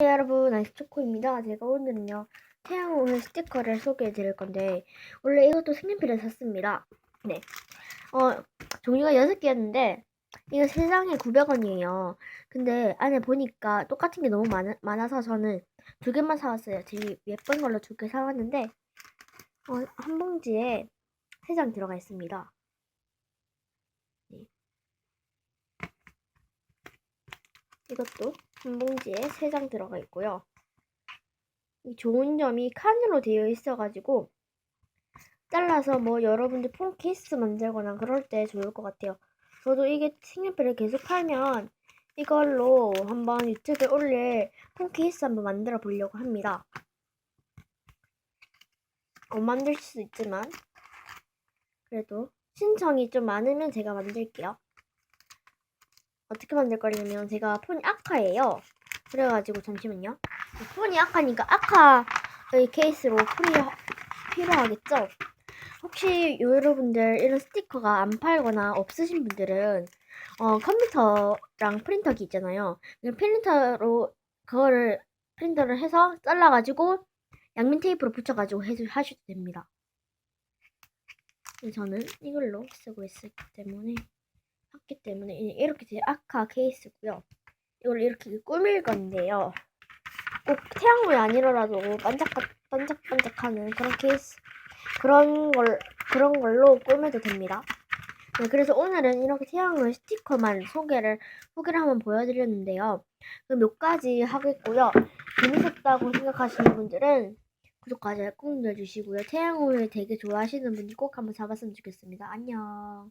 네, 여러분 아이스초코입니다. 제가 오늘은요 태양 오늘 스티커를 소개해 드릴 건데 원래 이것도 색연필을 샀습니다. 네, 어 종류가 6개였는데 이거 3장에 900원이에요. 근데 안에 보니까 똑같은 게 너무 많아, 많아서 저는 두 개만 사왔어요. 되게 예쁜 걸로 두 개 사왔는데 어, 한 봉지에 3장 들어가 있습니다. 네. 이것도 한 봉지에 3장 들어가 있고요. 이 좋은 점이 칸으로 되어 있어가지고 잘라서 뭐 여러분들 폰 케이스 만들거나 그럴 때 좋을 것 같아요. 저도 이게 색연필을 계속 팔면 이걸로 한번 유튜브에 올릴 폰 케이스 한번 만들어 보려고 합니다. 안 만들 수 있지만 그래도 신청이 좀 많으면 제가 만들게요. 어떻게 만들 거냐면 제가 폰이 아카예요. 그래가지고 잠시만요. 폰이 아카니까 아카의 케이스로 폰이 필요하겠죠? 혹시 여러분들 이런 스티커가 안 팔거나 없으신 분들은 어, 컴퓨터랑 프린터기 있잖아요. 그 프린터로 그거를 프린터를 해서 잘라가지고 양면 테이프로 붙여가지고 해 하셔도 됩니다. 저는 이걸로 쓰고 있기 때문에 했기 때문에 이렇게 제 아카 케이스고요. 이걸 이렇게 꾸밀 건데요. 꼭 태양물이 아니더라도 반짝 반짝반짝하는 그런 케이스 그런 걸 그런 걸로 꾸며도 됩니다. 네, 그래서 오늘은 이렇게 태양물 스티커만 소개를 소개를 한번 보여드렸는데요. 그몇 가지 하겠고요. 재밌었다고 생각하시는 분들은 좋아요 꼭 눌러주시고요. 태양을 되게 좋아하시는 분이 꼭 한번 잡았으면 좋겠습니다. 안녕.